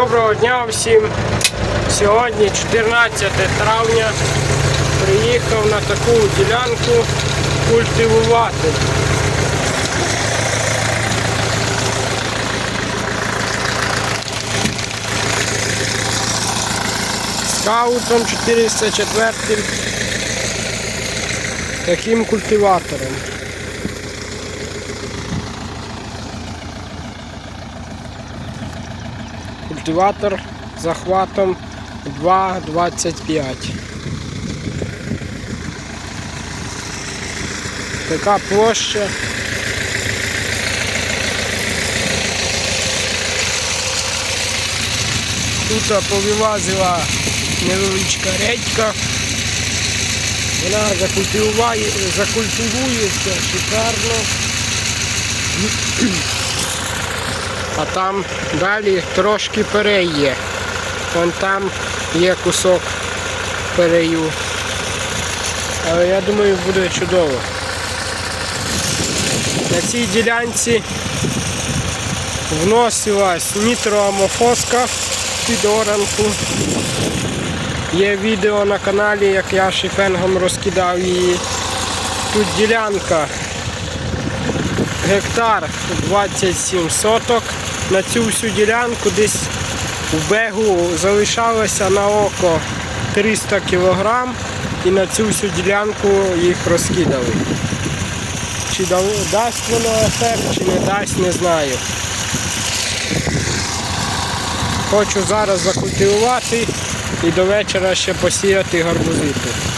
Доброго дня всім. Сьогодні 14 травня. Приїхав на таку ділянку культивувати. Скаутом 404 таким культиватором. Культиватор захватом 2,25. Така площа. Тут повилазила невеличка редька. Вона закультивує, закультивується шикарно. А там далі трошки перей є. Вон там є кусок перею. Але я думаю буде чудово. На цій ділянці вносилась нітроамофоска під оранку. Є відео на каналі, як я шифенгом розкидав її. Тут ділянка гектар 27 соток. На цю всю ділянку десь в бегу залишалося на око 300 кг і на цю всю ділянку їх розкидали. Чи дасть воно ефект, чи не дасть, не знаю. Хочу зараз закультивувати і до вечора ще посіяти гарбузити.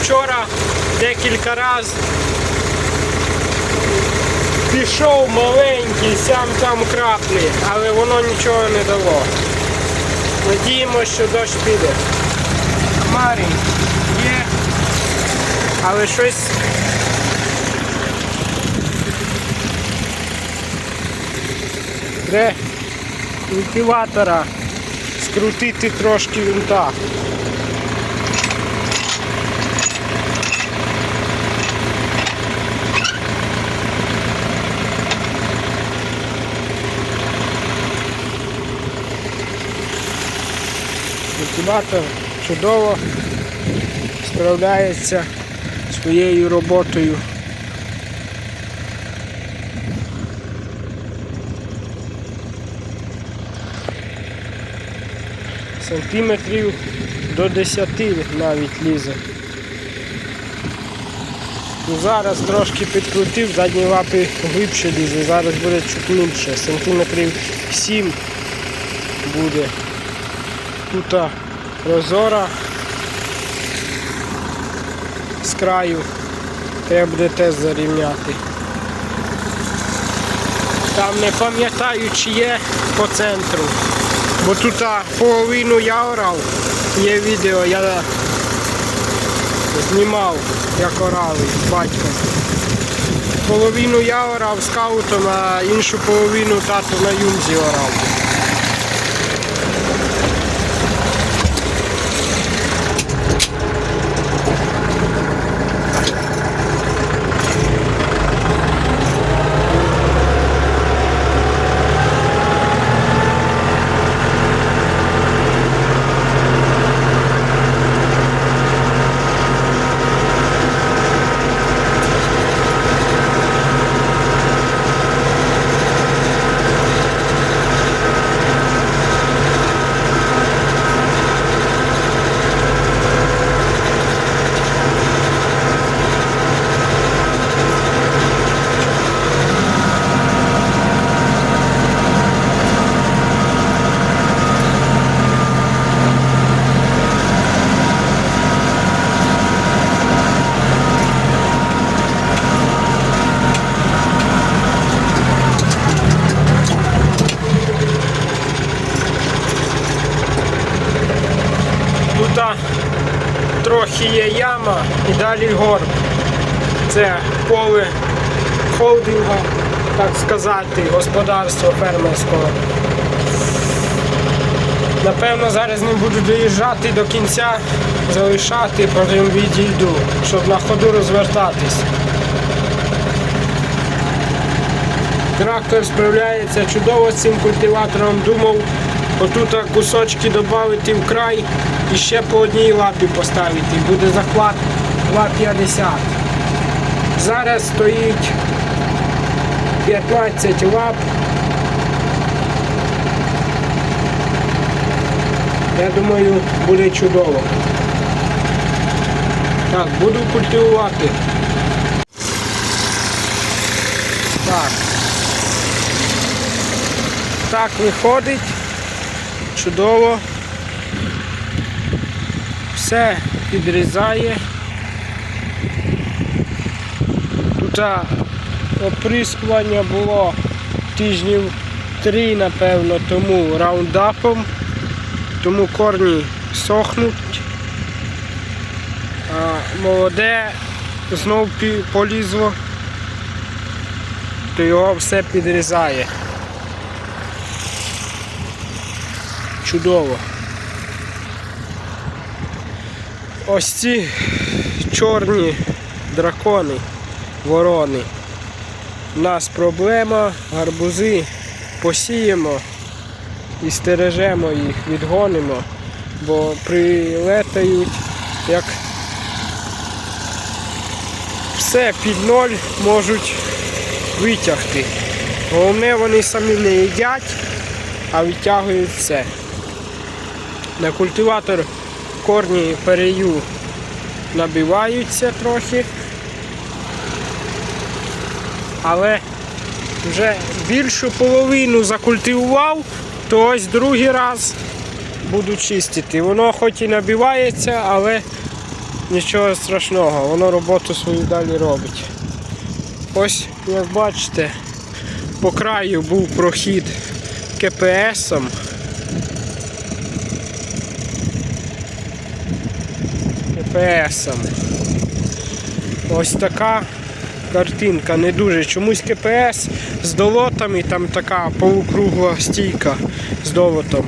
Вчора декілька разів пішов маленький, сям там краплі, але воно нічого не дало. Надіємося, що дощ піде. Хмарі є, але щось Де культиватора скрутити трошки винта. Культиватор чудово справляється своєю роботою. сантиметрів до 10 навіть лізе. Ну, Зараз трошки підкрутив, задні лапи глибше лізе, зараз буде чуть менше, сантиметрів 7 буде. Тут розора з краю, треба буде теж зарівняти. Там не пам'ятаю, чи є по центру. Бо тут половину я орав. Є відео, я знімав, як орали з батьком. Половину я орав скаутом, а іншу половину тато на юмзі орав. І далі горб. Це поле холдингу, так сказати, господарства фермерського. Напевно, зараз не буду доїжджати до кінця, залишати, потім відійду, щоб на ходу розвертатись. Трактор справляється чудово з цим культиватором. Думав, отут кусочки додати в край і ще по одній лапі поставити. Буде захват 2,50. Зараз стоїть 15 лап. Я думаю, буде чудово. Так, буду культивувати. Так. Так виходить. Чудово. Все підрізає. Тут а, оприскування було тижнів три, напевно, тому раундапом, тому корні сохнуть. А молоде знов полізло, то його все підрізає. Чудово. Ось ці чорні дракони, ворони. У нас проблема, гарбузи посіємо і стережемо їх, відгонимо, бо прилетають як все під ноль можуть витягти. Головне вони самі не їдять, а витягують все. На культиватор корні перею набиваються трохи. Але вже більшу половину закультивував, то ось другий раз буду чистити. Воно хоч і набивається, але нічого страшного, воно роботу свою далі робить. Ось, як бачите, по краю був прохід КПСом. КПСом. Ось така картинка, не дуже. Чомусь КПС з долотами, там така полукругла стійка з долотом.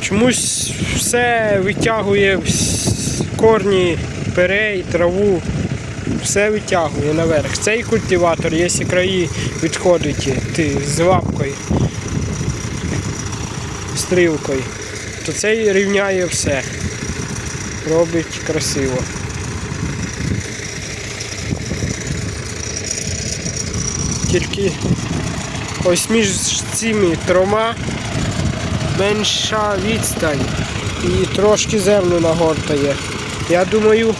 Чомусь все витягує корні, перей, траву, все витягує наверх. Цей культиватор, якщо краї відходить ти з лапкою, стрілкою, то цей рівняє все. Робить красиво. Тільки ось між цими трьома менша відстань і трошки землю нагортає. Я думаю,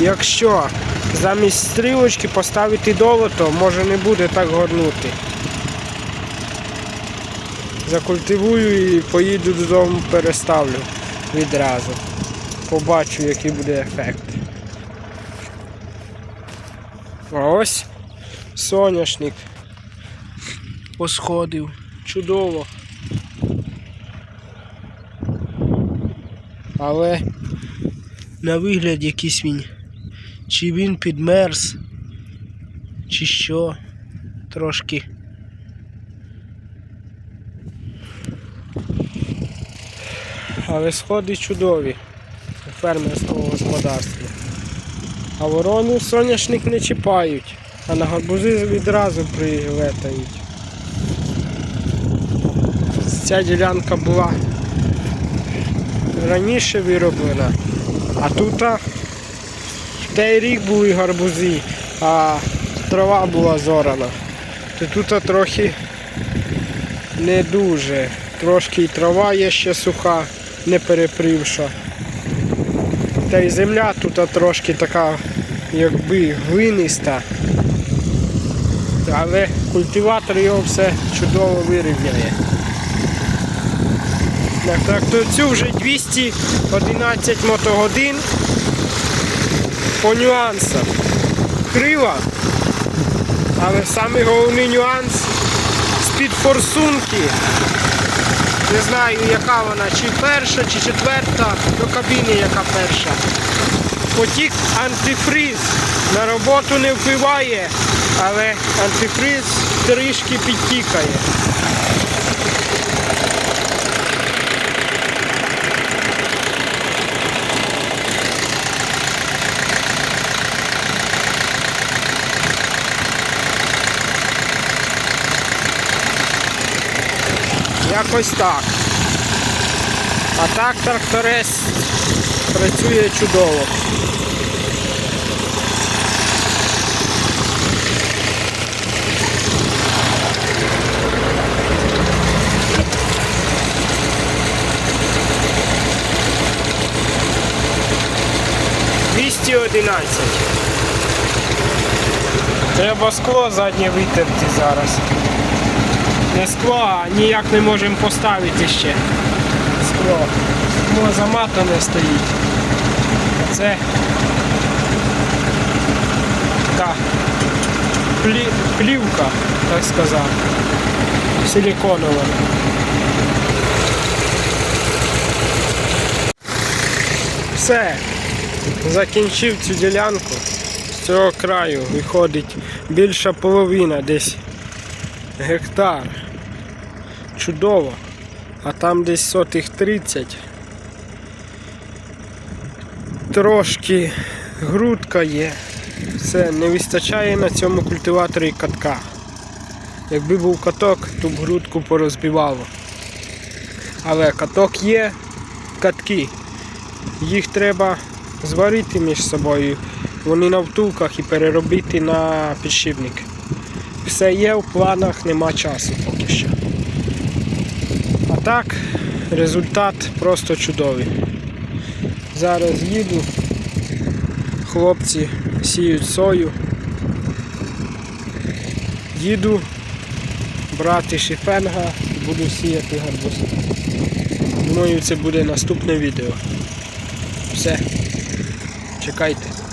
якщо замість стрілочки поставити долото, може не буде так горнути. Закультивую і поїду додому, переставлю відразу. Побачу, який буде ефект. А ось соняшник посходив. Чудово. Але на вигляд якийсь він. Чи він підмерз, чи що. Трошки. Але сходи чудові фермерського господарства. А ворону соняшник не чіпають, а на гарбузи відразу прилетають. Ця ділянка була раніше вироблена, а тут в той рік були гарбузи, а трава була зорана. То тут трохи не дуже. Трошки і трава є ще суха, не перепривша. Та й земля тут трошки така, якби глиниста. Але культиватор його все чудово вирівняє. На тракторцю вже 211 мотогодин. По нюансам. Крила. Але самий головний нюанс з-під форсунки Не знаю, яка вона, чи перша, чи четверта, до кабіни яка перша. Потік антифриз на роботу не впливає, але антифриз трішки підтікає. Якось так. А так тракторець працює чудово. Двісті одинадцять. Треба скло заднє витерти зараз. Не скло, а ніяк не можемо поставити ще скло. Скло за матом не стоїть. Це така плі- плівка, так сказати. Силіконова. Все. Закінчив цю ділянку. З цього краю виходить більша половина десь гектар. Чудово. А там десь сотих 30. Трошки грудка є. Все, не вистачає на цьому культиваторі катка. Якби був каток, то б грудку порозбивало. Але каток є, катки. Їх треба зварити між собою. Вони на втулках і переробити на підшипник. Все є в планах, нема часу поки що. Так, результат просто чудовий. Зараз їду, хлопці сіють сою. Їду брати шифенга буду сіяти гарбуз. Думаю, це буде наступне відео. Все, чекайте.